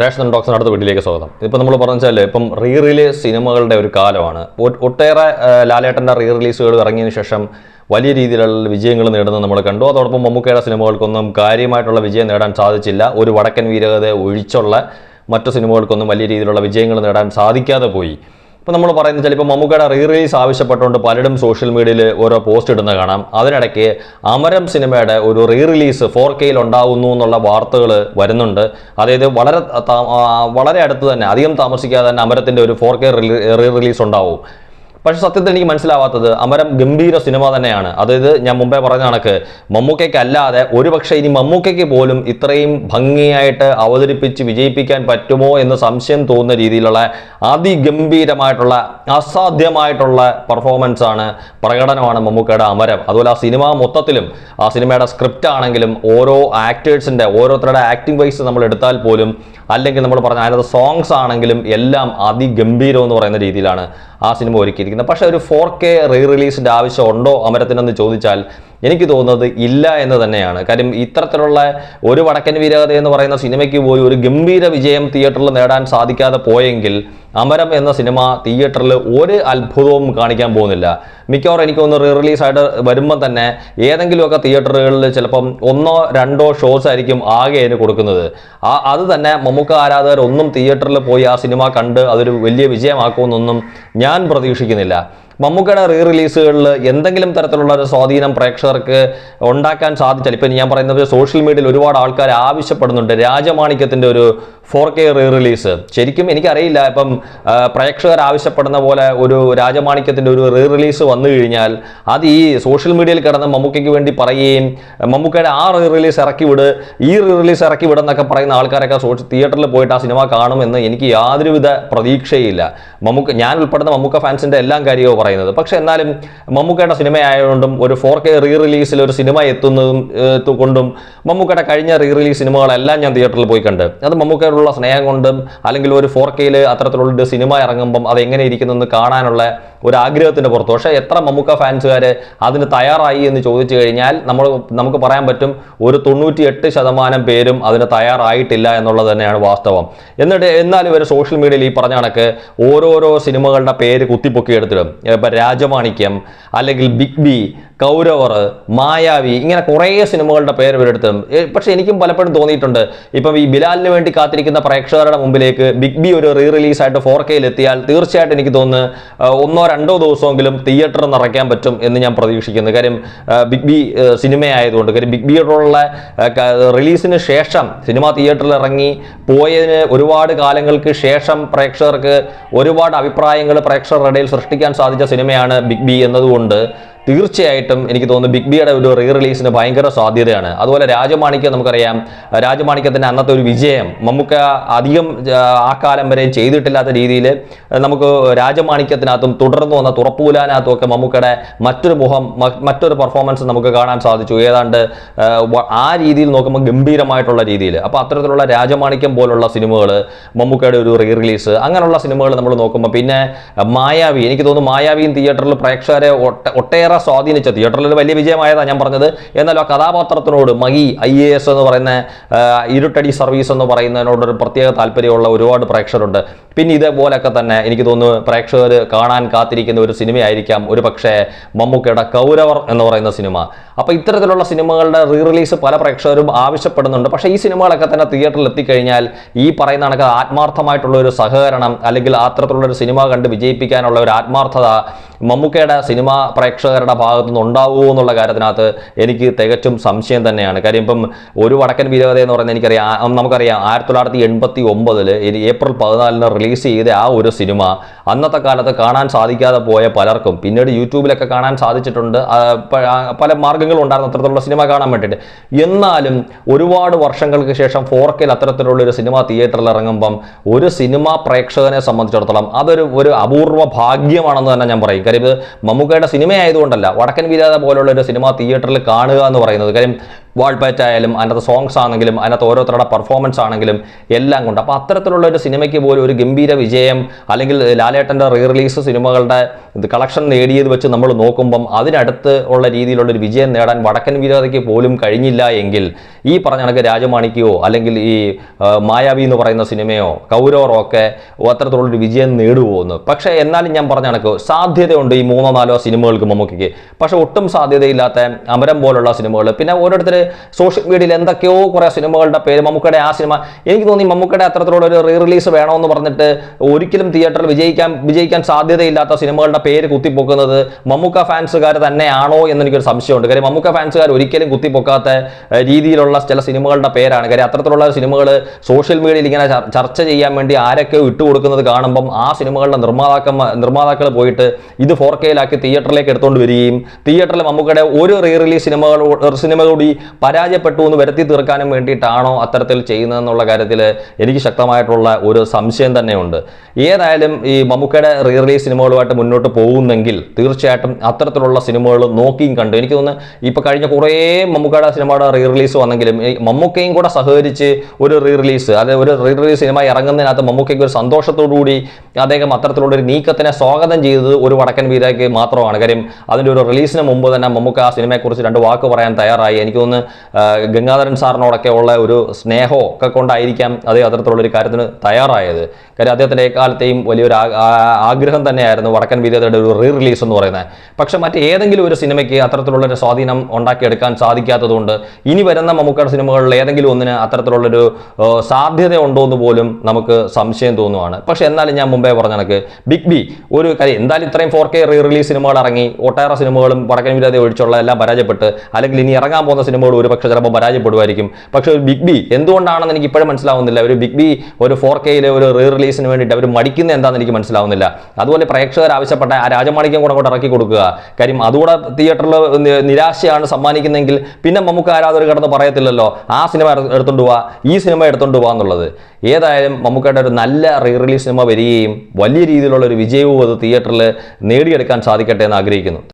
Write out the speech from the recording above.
Ration ഡോക്സിന് അടുത്ത വീട്ടിലേക്ക് സ്വാഗതം. ഇപ്പം നമ്മൾ പറഞ്ഞാൽ ഇപ്പം റീ റിലീസ് സിനിമകളുടെ ഒരു കാലമാണ്. ഒട്ടേറെ ലാലേട്ടന്റെ റീ റിലീസുകൾ ഇറങ്ങിയതിന് ശേഷം വലിയ രീതിയിലുള്ള വിജയങ്ങൾ നേടുന്നത് നമ്മൾ കണ്ടു. അതോടൊപ്പം മമ്മൂക്കയുടെ സിനിമകൾക്കൊന്നും കാര്യമായിട്ടുള്ള വിജയം നേടാൻ സാധിച്ചില്ല. ഒരു വടക്കൻ വീരകത ഒഴിച്ചുള്ള മറ്റു സിനിമകൾക്കൊന്നും വലിയ രീതിയിലുള്ള വിജയങ്ങൾ നേടാൻ സാധിക്കാതെ പോയി. ഇപ്പം നമ്മൾ പറയുന്നത് ചിലപ്പോൾ മമ്മൂക്കയുടെ റീ റിലീസ് ആവശ്യപ്പെട്ടുകൊണ്ട് പലരും സോഷ്യൽ മീഡിയയിൽ ഓരോ പോസ്റ്റ് ഇടുന്ന കാണാം. അതിനിടയ്ക്ക് അമരം സിനിമയുടെ ഒരു റീ റിലീസ് ഫോർ കെയിൽ ഉണ്ടാവുന്നു എന്നുള്ള വാർത്തകൾ വരുന്നുണ്ട്. അതായത് വളരെ വളരെ അടുത്ത് തന്നെ അധികം താമസിക്കാതെ തന്നെ അമരത്തിന്റെ ഒരു ഫോർ കെ റീ റിലീസ് ഉണ്ടാവും. പക്ഷെ സത്യത്തിൽ എനിക്ക് മനസ്സിലാവാത്തത് അമരം ഗംഭീര സിനിമ തന്നെയാണ്. അതായത് ഞാൻ മുമ്പേ പറഞ്ഞ കണക്ക് മമ്മൂക്കയ്ക്ക് അല്ലാതെ ഒരുപക്ഷെ ഇനി മമ്മൂക്കയ്ക്ക് പോലും ഇത്രയും ഭംഗിയായിട്ട് അവതരിപ്പിച്ച് വിജയിപ്പിക്കാൻ പറ്റുമോ എന്ന് സംശയം തോന്നുന്ന രീതിയിലുള്ള അതിഗംഭീരമായിട്ടുള്ള അസാധ്യമായിട്ടുള്ള പെർഫോമൻസ് ആണ് പ്രകടനമാണ് മമ്മൂക്കയുടെ അമരം. അതുപോലെ ആ സിനിമ മൊത്തത്തിലും ആ സിനിമയുടെ സ്ക്രിപ്റ്റ് ആണെങ്കിലും ഓരോ ആക്ടേഴ്സിന്റെ ഓരോരുത്തരുടെ ആക്ടിംഗ് വൈസ് നമ്മൾ എടുത്താൽ പോലും അല്ലെങ്കിൽ നമ്മൾ പറഞ്ഞ അതിനകത്ത് സോങ്സ് ആണെങ്കിലും എല്ലാം അതിഗംഭീരം എന്ന് പറയുന്ന രീതിയിലാണ് ആ സിനിമ ഒരുക്കിയിരിക്കുന്നത്. പക്ഷേ ഒരു ഫോർ കെ റീ റിലീസിന്റെ ആവശ്യം ഉണ്ടോ അമരത്തിനെന്ന് ചോദിച്ചാൽ എനിക്ക് തോന്നുന്നത് ഇല്ല എന്ന് തന്നെയാണ്. കാര്യം ഇത്തരത്തിലുള്ള ഒരു വടക്കൻ വീരകഥ എന്ന് പറയുന്ന സിനിമയ്ക്ക് പോയി ഒരു ഗംഭീര വിജയം തിയേറ്ററിൽ നേടാൻ സാധിക്കാതെ പോയെങ്കിൽ അമരം എന്ന സിനിമ തിയേറ്ററിൽ ഒരു അത്ഭുതവും കാണിക്കാൻ പോകുന്നില്ല. മിക്കവാറും എനിക്ക് തോന്നുന്നു റീ റിലീസായിട്ട് വരുമ്പോൾ തന്നെ ഏതെങ്കിലുമൊക്കെ തിയേറ്ററുകളിൽ ചിലപ്പം ഒന്നോ രണ്ടോ ഷോസ് ആയിരിക്കും ആകെ അതിന് കൊടുക്കുന്നത്. ആ അത് തന്നെ മമ്മൂക്ക ആരാധകർ ഒന്നും തിയേറ്ററിൽ പോയി ആ സിനിമ കണ്ട് അതൊരു വലിയ വിജയമാക്കുമെന്നൊന്നും ഞാൻ പ്രതീക്ഷിക്കുന്നില്ല. മമ്മൂക്കയുടെ റീ റിലീസുകളിൽ എന്തെങ്കിലും തരത്തിലുള്ള ഒരു സ്വാധീനം പ്രേക്ഷകർക്ക് ഉണ്ടാക്കാൻ സാധിച്ചാൽ ഇപ്പം ഞാൻ പറയുന്നത് സോഷ്യൽ മീഡിയയിൽ ഒരുപാട് ആൾക്കാർ ആവശ്യപ്പെടുന്നുണ്ട് രാജമാണിക്യത്തിന്റെ ഒരു ഫോർ കെ റീ റിലീസ് ശരിക്കും എനിക്കറിയില്ല ഇപ്പം പ്രേക്ഷകർ ആവശ്യപ്പെടുന്ന പോലെ ഒരു രാജമാണിക്യത്തിന്റെ ഒരു റീ റിലീസ് വന്നു കഴിഞ്ഞാൽ അത് ഈ സോഷ്യൽ മീഡിയയിൽ കിടന്ന് മമ്മൂക്കയ്ക്ക് വേണ്ടി പറയുകയും മമ്മൂക്കയുടെ ആ റീ റിലീസ് ഇറക്കി വിട് ഈ റീ റിലീസ് ഇറക്കി വിടുന്നൊക്കെ പറയുന്ന ആൾക്കാരൊക്കെ സോഷ്യൽ തിയേറ്ററിൽ പോയിട്ട് ആ സിനിമ കാണുമെന്ന് എനിക്ക് യാതൊരുവിധ പ്രതീക്ഷയില്ല. മമ്മൂക്ക ഞാൻ ഉൾപ്പെടുന്ന മമ്മൂക്ക ഫാൻസിന്റെ എല്ലാം കാര്യവും പറയുന്നത്. പക്ഷെ എന്നാലും മമ്മൂക്കയുടെ സിനിമ ആയതുകൊണ്ടും ഒരു ഫോർ കെ റീ റിലീസിൽ ഒരു സിനിമ എത്തുന്നതും കൊണ്ടും മമ്മൂക്കയുടെ കഴിഞ്ഞ റീ റിലീസ് സിനിമകളെല്ലാം ഞാൻ തിയേറ്ററിൽ പോയി കണ്ട്. അത് മമ്മൂക്കയോടുള്ള സ്നേഹം കൊണ്ടും അല്ലെങ്കിൽ ഒരു ഫോർ കെയിൽ അത്തരത്തിലുള്ള സിനിമ ഇറങ്ങുമ്പം അത് എങ്ങനെ ഇരിക്കുന്നെന്ന് കാണാനുള്ള ഒരു ആഗ്രഹത്തിന്റെ പുറത്ത്. പക്ഷേ എത്ര മമ്മൂക്ക ഫാൻസുകാർ അതിന് തയ്യാറായി എന്ന് ചോദിച്ചു കഴിഞ്ഞാൽ നമ്മൾ നമുക്ക് പറയാൻ പറ്റും ഒരു തൊണ്ണൂറ്റി എട്ട് ശതമാനം പേരും അതിന് തയ്യാറായിട്ടില്ല എന്നുള്ളത് തന്നെയാണ് വാസ്തവം. എന്നിട്ട് എന്നാലും ഇവർ സോഷ്യൽ മീഡിയയിൽ ഈ പറഞ്ഞ കണക്ക് ഓരോരോ സിനിമകളുടെ പേര് കുത്തിപ്പൊക്കി ഇപ്പം രാജമാണിക്യം അല്ലെങ്കിൽ ബിഗ് ബി കൗരവർ മായാവി ഇങ്ങനെ കുറേ സിനിമകളുടെ പേര് ഇവരെടുത്തും പക്ഷെ എനിക്കും പലപ്പോഴും തോന്നിയിട്ടുണ്ട്. ഇപ്പം ഈ ബിലാലിന് വേണ്ടി കാത്തിരിക്കുന്ന പ്രേക്ഷകരുടെ മുമ്പിലേക്ക് ബിഗ് ബി ഒരു റീ റിലീസായിട്ട് ഫോർ കെയിൽ എത്തിയാൽ തീർച്ചയായിട്ടും എനിക്ക് തോന്നുന്നു ഒന്നോ രണ്ടോ ദിവസമെങ്കിലും തിയേറ്റർ നിറയ്ക്കാൻ പറ്റും എന്ന് ഞാൻ പ്രതീക്ഷിക്കുന്നു. കാര്യം ബിഗ് ബി സിനിമയായതുകൊണ്ട് കാര്യം ബിഗ് ബിയോടുള്ള റിലീസിന് ശേഷം സിനിമ തിയേറ്ററിൽ ഇറങ്ങി പോയതിന് ഒരുപാട് കാലങ്ങൾക്ക് ശേഷം പ്രേക്ഷകർക്ക് ഒരുപാട് അഭിപ്രായങ്ങൾ പ്രേക്ഷകരുടെ ഇടയിൽ സൃഷ്ടിക്കാൻ സാധിച്ച സിനിമയാണ് ബിഗ് ബി എന്നതുകൊണ്ട് തീർച്ചയായിട്ടും എനിക്ക് തോന്നുന്നു ബിഗ് ബിയുടെ ഒരു റീ റിലീസിന് ഭയങ്കര സാധ്യതയാണ്. അതുപോലെ രാജമാണിക്യം നമുക്കറിയാം. രാജമാണിക്യത്തിന്റെ അന്നത്തെ ഒരു വിജയം മമ്മൂക്ക അധികം ആ, കാലം വരെ ചെയ്തിട്ടില്ലാത്ത രീതിയിൽ നമുക്ക് രാജമാണിക്യത്തിനകത്തും തുടർന്ന് വന്ന തുറപ്പൂലാനകത്തും ഒക്കെ മമ്മൂക്കയുടെ മറ്റൊരു മുഖം മറ്റൊരു പെർഫോമൻസ് നമുക്ക് കാണാൻ സാധിച്ചു. ഏതാണ്ട് ആ, രീതിയിൽ നോക്കുമ്പോൾ ഗംഭീരമായിട്ടുള്ള രീതിയിൽ അപ്പോൾ അത്തരത്തിലുള്ള രാജമാണിക്യം പോലുള്ള സിനിമകൾ മമ്മൂക്കയുടെ ഒരു റീ റിലീസ് അങ്ങനെയുള്ള സിനിമകൾ നമ്മൾ നോക്കുമ്പോൾ പിന്നെ മായാവി എനിക്ക് തോന്നുന്നു മായാവിയും തിയേറ്ററിൽ പ്രേക്ഷകരെ ഒട്ട- ഒട്ടേറെ സ്വാധീനിച്ച തിയേറ്ററിൽ ഒരു വലിയ വിജയമായതാണ് ഞാൻ പറഞ്ഞത്. എന്നാൽ ആ കഥാപാത്രത്തിനോട് മഹി ഐ എ എസ് എന്ന് പറയുന്ന ഇരുട്ടടി സർവീസ് എന്ന് പറയുന്നതിനോട് ഒരു പ്രത്യേക താല്പര്യമുള്ള ഒരുപാട് പ്രേക്ഷകരുണ്ട്. പിന്നെ ഇതേപോലൊക്കെ തന്നെ എനിക്ക് തോന്നുന്നു പ്രേക്ഷകർ കാണാൻ കാത്തിരിക്കുന്ന ഒരു സിനിമയായിരിക്കാം. ഒരു പക്ഷേ മമ്മൂക്കയുടെ കൗരവർ എന്ന് പറയുന്ന സിനിമ. അപ്പോൾ ഇത്തരത്തിലുള്ള സിനിമകളുടെ റീ റിലീസ് പല പ്രേക്ഷകരും ആവശ്യപ്പെടുന്നുണ്ട്. പക്ഷേ ഈ സിനിമകളൊക്കെ തന്നെ തിയേറ്ററിൽ എത്തിക്കഴിഞ്ഞാൽ ഈ പറയുന്ന കണക്ക് ആത്മാർത്ഥമായിട്ടുള്ള ഒരു സഹകരണം അല്ലെങ്കിൽ അത്തരത്തിലുള്ള ഒരു സിനിമ കണ്ട് വിജയിപ്പിക്കാനുള്ള ഒരു ആത്മാർത്ഥത മമ്മൂക്കയുടെ സിനിമ പ്രേക്ഷകരുടെ ഭാഗത്തു നിന്ന് ഉണ്ടാവുമോ എന്നുള്ള കാര്യത്തിനകത്ത് എനിക്ക് തികച്ചും സംശയം തന്നെയാണ്. കാര്യം ഇപ്പം ഒരു വടക്കൻ വീരകഥ എന്ന് പറയുന്നത് എനിക്കറിയാം. നമുക്കറിയാം ആയിരത്തി തൊള്ളായിരത്തി എൺപത്തി ഒമ്പതിൽ ഏപ്രിൽ പതിനാലിന് ചെയ്ത ആ ഒരു സിനിമ അന്നത്തെ കാലത്ത് കാണാൻ സാധിക്കാതെ പോയ പലർക്കും പിന്നീട് യൂട്യൂബിലൊക്കെ കാണാൻ സാധിച്ചിട്ടുണ്ട്. പല മാർഗങ്ങളും ഉണ്ടായിരുന്നു അത്തരത്തിലുള്ള സിനിമ കാണാൻ വേണ്ടിയിട്ട്. എന്നാലും ഒരുപാട് വർഷങ്ങൾക്ക് ശേഷം ഫോർ കെയിൽ അത്തരത്തിലുള്ള ഒരു സിനിമ തിയേറ്ററിൽ ഇറങ്ങുമ്പം ഒരു സിനിമ പ്രേക്ഷകനെ സംബന്ധിച്ചിടത്തോളം അതൊരു ഒരു അപൂർവ ഭാഗ്യമാണെന്ന് തന്നെ ഞാൻ പറയും. കാര്യം ഇത് മമ്മൂക്കയുടെ സിനിമയായതുകൊണ്ടല്ല വടക്കൻ വീരാത പോലുള്ള ഒരു സിനിമ തിയേറ്ററിൽ കാണുക എന്ന് പറയുന്നത്. കാര്യം വാൾപേറ്റ് ആയാലും അതിനകത്ത് സോങ്സ് ആണെങ്കിലും അതിനകത്ത് ഓരോരുത്തരുടെ പെർഫോമൻസ് ആണെങ്കിലും എല്ലാം കൊണ്ട്. അപ്പോൾ അത്തരത്തിലുള്ള ഒരു സിനിമയ്ക്ക് പോലും ഒരു ഗംഭീര വിജയം അല്ലെങ്കിൽ ലാലേട്ടന്റെ റീ റിലീസ് സിനിമകളുടെ കളക്ഷൻ നേടിയത് വെച്ച് നമ്മൾ നോക്കുമ്പം അതിനടുത്ത് ഉള്ള രീതിയിലുള്ള ഒരു വിജയം നേടാൻ വടക്കൻ വീരതയ്ക്ക് പോലും കഴിഞ്ഞില്ല എങ്കിൽ ഈ പറഞ്ഞ കണക്ക് രാജമാണിക്കയോ അല്ലെങ്കിൽ ഈ മായാവി എന്ന് പറയുന്ന സിനിമയോ കൗരവറോ ഒക്കെ അത്തരത്തിലുള്ളൊരു വിജയം നേടുമോ എന്ന്. പക്ഷേ എന്നാലും ഞാൻ പറഞ്ഞ കണക്ക് സാധ്യതയുണ്ട് ഈ മൂന്നോ നാലോ സിനിമകൾക്ക് മമ്മൂക്കിക്ക് പക്ഷേ ഒട്ടും സാധ്യതയില്ലാത്ത അമരം പോലുള്ള സിനിമകൾ. പിന്നെ ഓരോരുത്തർ സോഷ്യൽ മീഡിയയിൽ എന്തൊക്കെയോ കുറേ സിനിമകളുടെ പേര്. മമ്മൂക്കയുടെ ആ സിനിമ. എനിക്ക് തോന്നി മമ്മൂക്കയുടെ അത്തരത്തിലുള്ള ഒരു റീ റിലീസ് വേണമെന്ന് പറഞ്ഞിട്ട് ഒരിക്കലും തിയേറ്ററിൽ വിജയിക്കാൻ വിജയിക്കാൻ സാധ്യതയില്ലാത്ത സിനിമകളുടെ പേര് കുത്തിപ്പൊക്കുന്നത് മമ്മൂക്ക ഫാൻസുകാർ തന്നെയാണോ എന്നെനിക്കൊരു സംശയമുണ്ട്. കാര്യം മമ്മൂക്ക ഫാൻസുകാർ ഒരിക്കലും കുത്തിപ്പൊക്കാത്ത രീതിയിലുള്ള ചില സിനിമകളുടെ പേരാണ്. കാര്യം അത്തരത്തിലുള്ള സിനിമകൾ സോഷ്യൽ മീഡിയയിൽ ഇങ്ങനെ ചർച്ച ചെയ്യാൻ വേണ്ടി ആരൊക്കെ ഇട്ടുകൊടുക്കുന്നത് കാണുമ്പം ആ സിനിമകളുടെ നിർമ്മാതാക്കന്മാർ നിർമ്മാതാക്കൾ പോയിട്ട് ഇത് ഫോർ കെയിലാക്കി തിയേറ്ററിലേക്ക് എടുത്തുകൊണ്ട് വരികയും തിയേറ്ററിൽ മമ്മൂക്കയുടെ ഒരു റീ റിലീസ് സിനിമകൾ സിനിമ കൂടി പരാജയപ്പെട്ടു എന്ന് വരുത്തി തീർക്കാനും വേണ്ടിയിട്ടാണോ അത്തരത്തിൽ ചെയ്യുന്നതെന്നുള്ള കാര്യത്തിൽ എനിക്ക് ശക്തമായിട്ടുള്ള ഒരു സംശയം തന്നെയുണ്ട്. ഏതായാലും ഈ മമ്മൂക്കയുടെ റീ റിലീസ് സിനിമകളുമായിട്ട് മുന്നോട്ട് പോകുന്നെങ്കിൽ തീർച്ചയായിട്ടും അത്തരത്തിലുള്ള സിനിമകൾ നോക്കിയും കണ്ടു. എനിക്ക് തോന്നുന്നു ഇപ്പോൾ കഴിഞ്ഞ കുറേ മമ്മൂക്കയുടെ സിനിമയുടെ റീ റിലീസ് വന്നെങ്കിലും ഈ മമ്മൂക്കയും കൂടെ സഹകരിച്ച് ഒരു റീ റിലീസ് അതായത് ഒരു റീ റിലീസ് സിനിമ ഇറങ്ങുന്നതിനകത്ത് മമ്മൂക്കയ്ക്ക് ഒരു സന്തോഷത്തോടു കൂടി അദ്ദേഹം അത്തരത്തിലുള്ള ഒരു നീക്കത്തിനെ സ്വാഗതം ചെയ്തത് ഒരു വടക്കൻ വീരയ്ക്ക് മാത്രമാണ്. കാര്യം അതിന്റെ ഒരു റിലീസിന് മുമ്പ് തന്നെ മമ്മൂക്ക ആ സിനിമയെക്കുറിച്ച് രണ്ട് വാക്ക് പറയാൻ തയ്യാറായി. എനിക്ക് തോന്നുന്നു ഗംഗാധരൻ സാറിനോടൊക്കെ ഉള്ള ഒരു സ്നേഹമോ ഒക്കെ കൊണ്ടായിരിക്കാം അതേ അത്തരത്തിലുള്ളൊരു കാര്യത്തിന് തയ്യാറായത്. കാര്യം അദ്ദേഹത്തിന്റെ എക്കാലത്തെയും വലിയൊരു ആഗ്രഹം തന്നെയായിരുന്നു വടക്കൻ വീരതയുടെ ഒരു റീ റിലീസ് എന്ന് പറയുന്നത്. പക്ഷെ മറ്റേതെങ്കിലും ഒരു സിനിമയ്ക്ക് അത്തരത്തിലുള്ളൊരു സ്വാധീനം ഉണ്ടാക്കിയെടുക്കാൻ സാധിക്കാത്തതുകൊണ്ട് ഇനി വരുന്ന മമ്മൂക്കയുടെ സിനിമകളിൽ ഏതെങ്കിലും ഒന്നിന് അത്തരത്തിലുള്ളൊരു സാധ്യത ഉണ്ടോ എന്ന് പോലും നമുക്ക് സംശയം തോന്നുവാണ്. പക്ഷേ എന്നാലും ഞാൻ മുമ്പേ പറഞ്ഞ കണക്ക് ബിഗ് ബി ഒരു കാര്യം എന്തായാലും ഇത്രയും ഫോർ കെ റീ റിലീസ് സിനിമകൾ ഇറങ്ങി ഒട്ടേറെ സിനിമകളും വടക്കൻ വിരോധി ഒഴിച്ചുള്ള എല്ലാം പരാജയപ്പെട്ട് അല്ലെങ്കിൽ ഇനി ഇറങ്ങാൻ പോകുന്ന സിനിമകൾ ഒരു പക്ഷേ ചിലപ്പോൾ പരാജയപ്പെടുമായിരിക്കും. പക്ഷേ ഒരു ബിഗ് ബി എന്തുകൊണ്ടാണെന്ന് എനിക്ക് ഇപ്പോഴും മനസ്സിലാവുന്നില്ല. ഒരു ബിഗ് ബി ഒരു ഫോർ കെയിലെ ഒരു റീ റിലീസിന് വേണ്ടിയിട്ട് അവർ മടിക്കുന്ന എന്താണെന്ന് എനിക്ക് മനസ്സിലാവുന്നില്ല. അതുപോലെ പ്രേക്ഷകർ ആവശ്യപ്പെട്ട ആ രാജമാണിക്യം കൂടെ അങ്ങോട്ട് ഇറക്കി കൊടുക്കുക. കാര്യം അതുകൂടെ തിയേറ്ററിൽ നിരാശയാണ് സമ്മാനിക്കുന്നതെങ്കിൽ പിന്നെ നമുക്ക് ആരാധകർ കിടന്ന് പറയത്തില്ലല്ലോ. ആ സിനിമ എടുത്തുകൊണ്ട് പോവാ ഈ സിനിമ എടുത്തുകൊണ്ട് പോവാ എന്നുള്ളത്. ഏതായാലും മമ്മൂക്കയുടെ ഒരു നല്ല റീ റിലീസ് സിനിമ വരികയും വലിയ രീതിയിലുള്ള ഒരു വിജയവും അത് തിയേറ്ററിൽ നേടിയെടുക്കാൻ സാധിക്കട്ടെ എന്ന് ആഗ്രഹിക്കുന്നു.